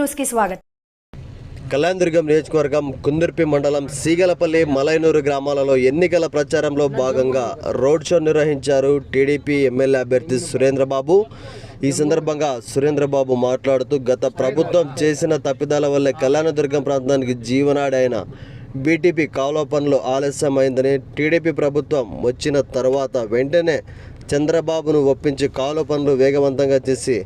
న్యూస్కి స్వాగతం. కళ్యాణదుర్గం నియోజకవర్గం కుందుర్పి మండలం సీగలపల్లి మలైనూరు గ్రామాలలో ఎన్నికల ప్రచారంలో భాగంగా రోడ్ షో నిర్వహించారు టీడీపీ ఎమ్మెల్యే అభ్యర్థి సురేంద్రబాబు. ఈ సందర్భంగా సురేంద్రబాబు మాట్లాడుతూ గత ప్రభుత్వం చేసిన తప్పిదాల వల్లే కళ్యాణదుర్గం ప్రాంతానికి జీవనాడైన బీటీపీ కాలువ పనులు ఆలస్యమైందని టీడీపీ ప్రభుత్వం వచ్చిన తర్వాత వెంటనే చంద్రబాబును ఒప్పించి కాలువ పనులు వేగవంతంగా చేసి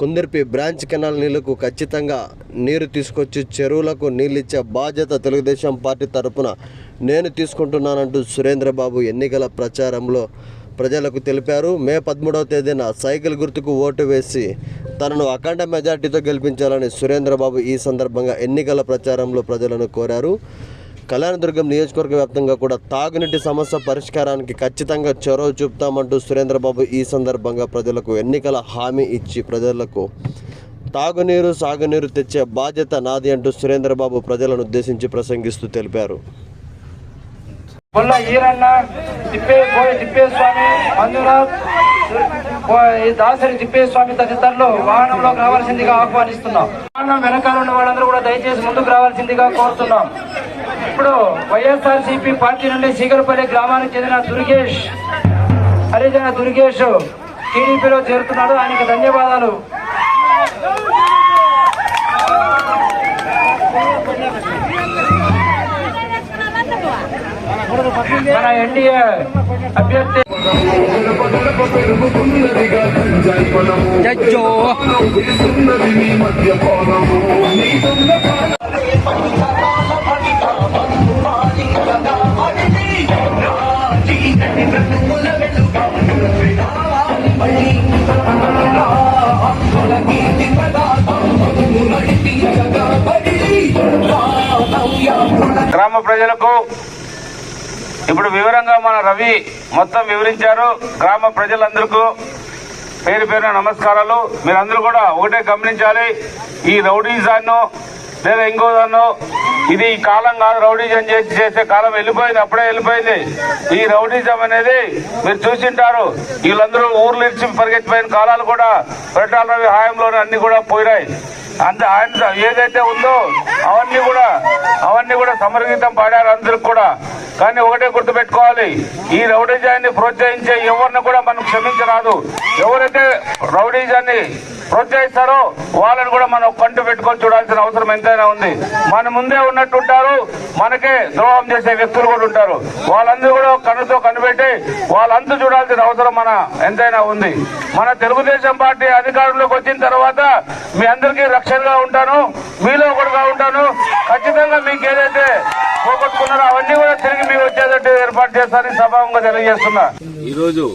కుందిర్పి బ్రాంచ్ కెనాల్ నీళ్ళకు ఖచ్చితంగా నీరు తీసుకొచ్చి చెరువులకు నీళ్ళిచ్చే బాధ్యత తెలుగుదేశం పార్టీ తరపున నేను తీసుకుంటున్నానంటూ సురేంద్రబాబు ఎన్నికల ప్రచారంలో ప్రజలకు తెలిపారు. మే పదమూడవ తేదీన సైకిల్ గుర్తుకు ఓటు వేసి తనను అఖండ మెజార్టీతో గెలిపించాలని సురేంద్రబాబు ఈ సందర్భంగా ఎన్నికల ప్రచారంలో ప్రజలను కోరారు. కళ్యాణదుర్గం నియోజకవర్గ వ్యాప్తంగా కూడా తాగునీటి సమస్య పరిష్కారానికి ఖచ్చితంగా చొరవ చూపుతామంటూ సురేంద్రబాబు ఈ సందర్భంగా ప్రజలకు ఎన్నికల హామీ ఇచ్చి ప్రజలకు తాగునీరు సాగునీరు తెచ్చే బాధ్యత నాది అంటూ సురేంద్రబాబు ప్రజలను ఉద్దేశించి ప్రసంగిస్తూ తెలిపారు. పుల్ల ఈరన్న తిప్పే పోయి తిప్పేస్వామి మంజునాథ్ దాసరి తిప్పేస్వామి తదితరులు వాహనంలోకి రావాల్సిందిగా ఆహ్వానిస్తున్నాం. వాహనం వెనకాల ఉన్న వాళ్ళందరూ కూడా దయచేసి ముందుకు రావాల్సిందిగా కోరుతున్నాం. ఇప్పుడు వైఎస్ఆర్ సిపి పార్టీ నుండి సీగరపల్లి గ్రామానికి చెందిన దుర్గేష్ హరిజన దుర్గేష్ టీడీపీలో చేరుతున్నాడు. ఆయనకు ధన్యవాదాలు. మన ఎన్డీఏ అభ్యర్థి గ్రామ ప్రజలకు ఇప్పుడు వివరంగా మన రవి మొత్తం వివరించారు. గ్రామ ప్రజలందరికీ పేరు పేరున నమస్కారాలు. మీరందరూ కూడా ఒకటే గమనించాలి. ఈ రౌడీజాన్ని లేదా ఇంకోదాన్నో ఇది ఈ కాలం కాదు రౌడీజం చేసి చేసే కాలం వెళ్ళిపోయింది అప్పుడే వెళ్ళిపోయింది. ఈ రౌడీజం అనేది మీరు చూసింటారు వీళ్ళందరూ ఊర్లు ఇచ్చి పరిగెత్తిపోయిన కాలాలు కూడా పెట్టాల రవి హాయంలోనే అన్ని కూడా పోయినాయి. అంత ఆయన ఏదైతే ఉందో అవన్నీ కూడా అవన్నీ కూడా సమర్గీతం పాడారు అందరికి కూడా. కానీ ఒకటే గుర్తుపెట్టుకోవాలి ఈ రౌడీజాన్ని ప్రోత్సహించే ఎవరిని కూడా మనం క్షమించరాదు. ఎవరైతే రౌడీజాన్ని ప్రోత్సహిస్తారో వాళ్ళని కూడా మనం కంటు పెట్టుకొని చూడాల్సిన అవసరం ఎంతైనా ఉంది. మన ముందే ఉన్నట్టుంటారు మనకే ద్రోహం చేసే వ్యక్తులు కూడా ఉంటారు. వాళ్ళందరూ కూడా కన్నుతో కనిపెట్టి వాళ్ళంతా చూడాల్సిన అవసరం మన ఎంతైనా ఉంది. మన తెలుగుదేశం పార్టీ అధికారంలోకి వచ్చిన తర్వాత మీ అందరికీ రక్షణగా ఉంటాను మీలో ఒకటిగా ఉంటాను. ఖచ్చితంగా మీకు ఏదైతే పోగొట్టుకున్నారో అవన్నీ కూడా తిరిగి మీకు వచ్చేటట్టు ఏర్పాటు చేస్తారని సభావంగా తెలియజేస్తున్నా. ఈరోజు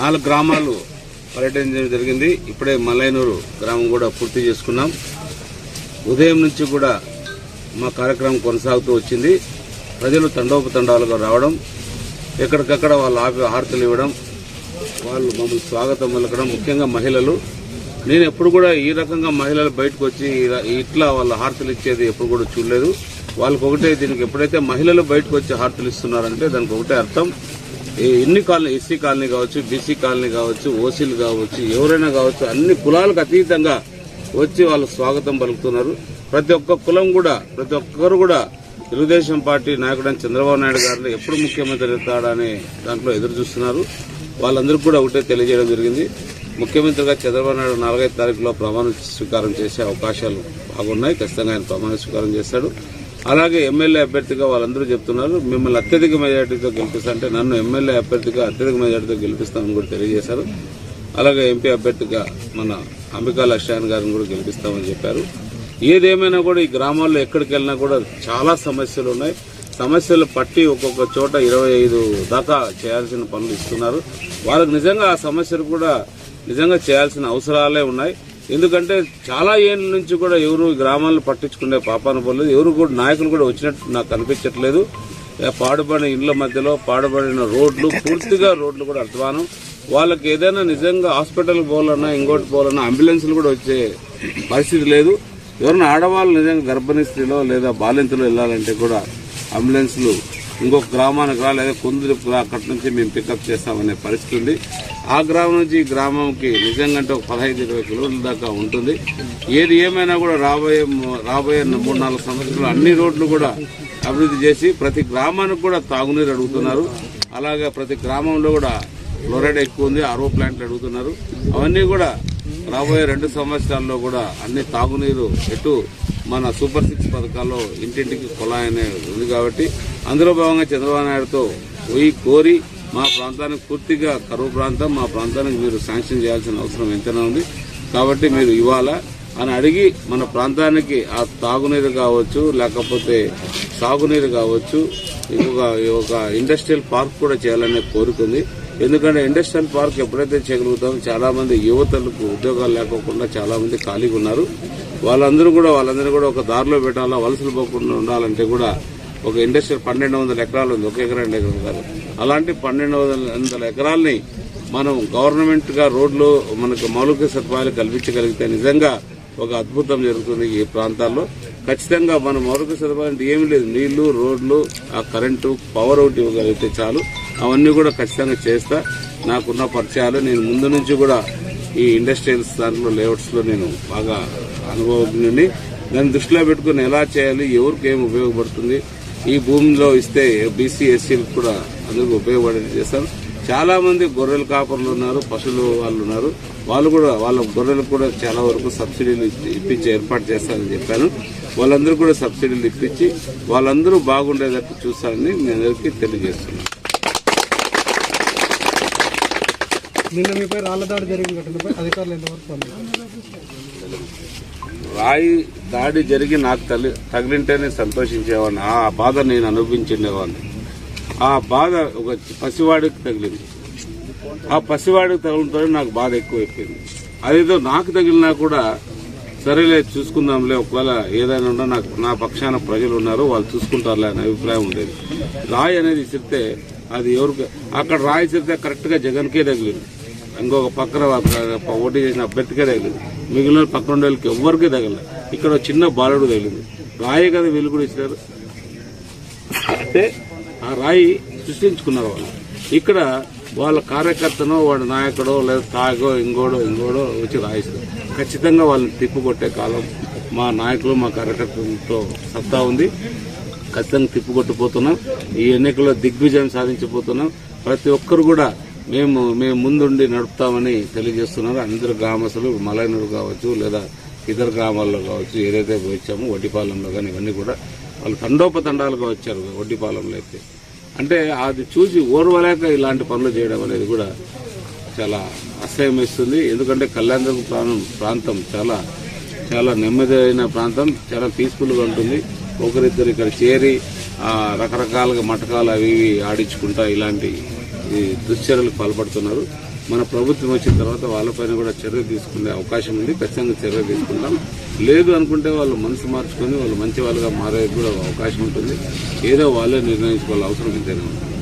నాలుగు గ్రామాలు పర్యటించడం జరిగింది. ఇప్పుడే మల్లైనూరు గ్రామం కూడా పూర్తి చేసుకున్నాం. ఉదయం నుంచి కూడా మా కార్యక్రమం కొనసాగుతూ వచ్చింది. ప్రజలు తండోపతండాలుగా రావడం ఎక్కడికక్కడ వాళ్ళ ఆపి హారతులు ఇవ్వడం వాళ్ళు మమ్మల్ని స్వాగతం పలకడం ముఖ్యంగా మహిళలు. నేను ఎప్పుడు కూడా ఈ రకంగా మహిళలు బయటకు వచ్చి ఇలా- ఇట్లా వాళ్ళ హారతులు ఇచ్చేది ఎప్పుడు కూడా చూడలేదు. వాళ్ళకొకటే దీనికి ఎప్పుడైతే మహిళలు బయటకు వచ్చి హారతులు ఇస్తున్నారంటే దానికి ఒకటే అర్థం. ఎన్ని కాలనీ ఎస్సీ కాలనీ కావచ్చు బీసీ కాలనీ కావచ్చు ఓసీలు కావచ్చు ఎవరైనా కావచ్చు అన్ని కులాలకు అతీతంగా వచ్చి వాళ్ళు స్వాగతం పలుకుతున్నారు. ప్రతి ఒక్క కులం కూడా ప్రతి ఒక్కరు కూడా తెలుగుదేశం పార్టీ నాయకుడైన చంద్రబాబు నాయుడు గారిని ఎప్పుడు ముఖ్యమంత్రి ఎత్తాడని దాంట్లో ఎదురు చూస్తున్నారు. వాళ్ళందరికీ కూడా ఒకటే తెలియజేయడం జరిగింది. ముఖ్యమంత్రిగా చంద్రబాబు నాయుడు నాలుగైదు తారీఖులో ప్రమాణ స్వీకారం చేసే అవకాశాలు బాగున్నాయి. ఖచ్చితంగా ఆయన ప్రమాణ స్వీకారం చేస్తాడు. అలాగే ఎమ్మెల్యే అభ్యర్థిగా వాళ్ళందరూ చెప్తున్నారు మిమ్మల్ని అత్యధిక మెజార్టీతో గెలిపిస్తా అంటే నన్ను ఎమ్మెల్యే అభ్యర్థిగా అత్యధిక మెజార్టీతో గెలిపిస్తామని కూడా తెలియజేశారు. అలాగే ఎంపీ అభ్యర్థిగా మన అంబికా లక్ష్యాన్ గారిని కూడా గెలిపిస్తామని చెప్పారు. ఏదేమైనా కూడా ఈ గ్రామాల్లో ఎక్కడికి వెళ్ళినా కూడా చాలా సమస్యలు ఉన్నాయి. సమస్యలు పట్టి ఒక్కొక్క చోట ఇరవై ఐదు దాకా చేయాల్సిన పనులు ఇస్తున్నారు. వాళ్ళకి నిజంగా ఆ సమస్యలు కూడా నిజంగా చేయాల్సిన అవసరాలే ఉన్నాయి. ఎందుకంటే చాలా ఏళ్ళ నుంచి కూడా ఎవరు గ్రామాలను పట్టించుకునే పాపాన పోలేదు. ఎవరు కూడా నాయకులు కూడా వచ్చినట్టు నాకు కనిపించట్లేదు పాడుబడిన ఇళ్ళ మధ్యలో పాడుబడిన రోడ్లు పూర్తిగా రోడ్లు కూడా అధ్వానం వాళ్ళకి ఏదైనా నిజంగా హాస్పిటల్కి పోవాలన్నా ఇంకోటి పోవాలన్నా అంబులెన్స్లు కూడా వచ్చే పరిస్థితి లేదు. ఎవరైనా ఆడవాళ్ళు నిజంగా గర్భిణీ స్త్రీలో లేదా బాలింతలో వెళ్ళాలంటే కూడా అంబులెన్స్లు ఇంకొక గ్రామానికి రా లేదా కొందరు అక్కడి నుంచి మేము పికప్ చేస్తామనే పరిస్థితి ఉంది. ఆ గ్రామం నుంచి ఈ గ్రామంకి నిజంగా అంటే ఒక పదహైదు ఇరవై కిలోమీటర్ల దాకా ఉంటుంది. ఏది ఏమైనా కూడా రాబోయే రాబోయే మూడు నాలుగు సంవత్సరాలు అన్ని రోడ్లు కూడా అభివృద్ధి చేసి ప్రతి గ్రామానికి కూడా తాగునీరు అడుగుతున్నారు. అలాగే ప్రతి గ్రామంలో కూడా ఫ్లోరైడ్ ఎక్కువ ఉంది ఆరో ప్లాంట్లు అడుగుతున్నారు. అవన్నీ కూడా రాబోయే రెండు సంవత్సరాల్లో కూడా అన్ని తాగునీరు ఎటు మన సూపర్ సిక్స్ పథకాల్లో ఇంటింటికి కుళాయి అనేది ఉంది కాబట్టి అందులో భాగంగా చంద్రబాబు నాయుడుతో పోయి కోరి మా ప్రాంతానికి పూర్తిగా కరువు ప్రాంతం మా ప్రాంతానికి మీరు శాంక్షన్ చేయాల్సిన అవసరం ఎంతైనా ఉంది. కాబట్టి మీరు ఇవ్వాలా అని అడిగి మన ప్రాంతానికి ఆ తాగునీరు కావచ్చు లేకపోతే సాగునీరు కావచ్చు ఇంకొక ఒక ఇండస్ట్రియల్ పార్క్ కూడా చేయాలనే కోరుకుంది ఎందుకంటే ఇండస్ట్రియల్ పార్క్ ఎప్పుడైతే చేయగలుగుతామో చాలా మంది యువతలకు ఉద్యోగాలు లేకోకుండా చాలా మంది ఖాళీగా ఉన్నారు. వాళ్ళందరూ కూడా వాళ్ళందరూ కూడా ఒక దారిలో పెట్టాలా వలసలు పోకుండా ఉండాలంటే కూడా ఒక ఇండస్ట్రీ పన్నెండు వందల ఎకరాలు ఉంది ఒక ఎకరా రెండు ఎకరాలు కాదు. అలాంటి పన్నెండు వందల ఎకరాల్ని మనం గవర్నమెంట్గా రోడ్లు మనకు మౌలిక సదుపాయాలు కల్పించగలిగితే నిజంగా ఒక అద్భుతం జరుగుతుంది ఈ ప్రాంతాల్లో. ఖచ్చితంగా మన మౌలిక సదుపాయాలు ఏమీ లేదు. నీళ్ళు రోడ్లు ఆ కరెంటు పవర్ ఒకటి ఇవ్వగలిగితే చాలు. అవన్నీ కూడా ఖచ్చితంగా చేస్తా. నాకున్న పరిచయాలు నేను ముందు నుంచి కూడా ఈ ఇండస్ట్రియల్స్ దాంట్లో లేఅవుట్స్లో నేను బాగా అనుభవజ్ఞుని దాన్ని దృష్టిలో పెట్టుకుని ఎలా చేయాలి ఎవరికి ఏం ఉపయోగపడుతుంది ఈ భూమిలో ఇస్తే బీసీ ఎస్సీలకు కూడా అందుకు ఉపయోగపడేది చేస్తారు. చాలా మంది గొర్రెల కాపర్లు ఉన్నారు పశువులు వాళ్ళు ఉన్నారు. వాళ్ళు కూడా వాళ్ళ గొర్రెలకు కూడా చాలా వరకు సబ్సిడీలు ఇప్పించి ఏర్పాటు చేస్తానని చెప్పాను. వాళ్ళందరూ కూడా సబ్సిడీలు ఇప్పించి వాళ్ళందరూ బాగుండేటట్టు చూస్తారని మీ అందరికీ తెలియజేస్తున్నాను. నిన్న మీపై రాళ్ళ దాడి జరిగిన ఘటనపై అధికారులు ఎంతవరకు రాయి దాడి జరిగి నాకు తల్లి తగిలింటేనే సంతోషించేవాడిని. ఆ బాధ నేను అనుభవించేవాడిని ఆ బాధ ఒక పసివాడికి తగిలింది. ఆ పసివాడికి తగిలితోనే నాకు బాధ ఎక్కువైపోయింది. అదేదో నాకు తగిలినా కూడా సరేలే చూసుకుందాంలే ఒకవేళ ఏదైనా ఉన్నా నాకు నా పక్షాన ప్రజలు ఉన్నారు వాళ్ళు చూసుకుంటారులే అనే అభిప్రాయం ఉండేది. రాయి అనేది ఇసిరితే అది ఎవరికి అక్కడ రాయి ఇసిరితే కరెక్ట్గా జగన్కే తగిలింది. ఇంకొక పక్కన ఒక ఓటు చేసిన అభ్యర్థికే తగిలింది. మిగిలిన పక్కన వాళ్ళకి ఎవరికీ తగలదు. ఇక్కడ చిన్న బాలుడు తగిలింది. రాయి కదా వీళ్ళు కూడా ఇచ్చినారు అంటే ఆ రాయి సృష్టించుకున్నారు వాళ్ళు. ఇక్కడ వాళ్ళ కార్యకర్తనో వాడి నాయకుడో లేదా తాగో ఇంకోడో ఇంకోడో వచ్చి రాయిస్తారు. ఖచ్చితంగా వాళ్ళని తిప్పుకొట్టే కాలం మా నాయకులు మా కార్యకర్తలతో సత్తా ఉంది. ఖచ్చితంగా తిప్పుకొట్టిపోతున్నాం ఈ ఎన్నికల్లో దిగ్విజయం సాధించబోతున్నాం. ప్రతి ఒక్కరు కూడా మేము మేము ముందుండి నడుపుతామని తెలియజేస్తున్నారు. అందరు గ్రామస్తులు మలైనూరు కావచ్చు లేదా ఇతర గ్రామాల్లో కావచ్చు ఏదైతే వచ్చామో వడ్డీపాలెంలో కానీ ఇవన్నీ కూడా వాళ్ళు తండోపతండాలుగా వచ్చారు వడ్డీపాలెంలో అయితే. అంటే అది చూసి ఓర్వలేక ఇలాంటి పనులు చేయడం అనేది కూడా చాలా అసహ్యం ఇస్తుంది ఎందుకంటే కళ్యాణదుర్గ ప్రాంతం ప్రాంతం చాలా చాలా నెమ్మదైన ప్రాంతం చాలా పీస్ఫుల్గా ఉంటుంది. ఒకరిద్దరు ఇక్కడ చేరి రకరకాలుగా మటకాలు అవి ఇవి ఆడించుకుంటా ఇలాంటి ఈ దుశ్చర్యలకు పాల్పడుతున్నారు. మన ప్రభుత్వం వచ్చిన తర్వాత వాళ్ళపైన కూడా చర్య తీసుకునే అవకాశం ఉంది. ఖచ్చితంగా చర్య తీసుకుంటాం. లేదు అనుకుంటే వాళ్ళు మనసు మార్చుకొని వాళ్ళు మంచి వాళ్ళుగా మారే కూడా అవకాశం ఉంటుంది. ఏదో వాళ్ళే నిర్ణయించుకోవాలి అవసరం ఇంతేనే ఉంటుంది.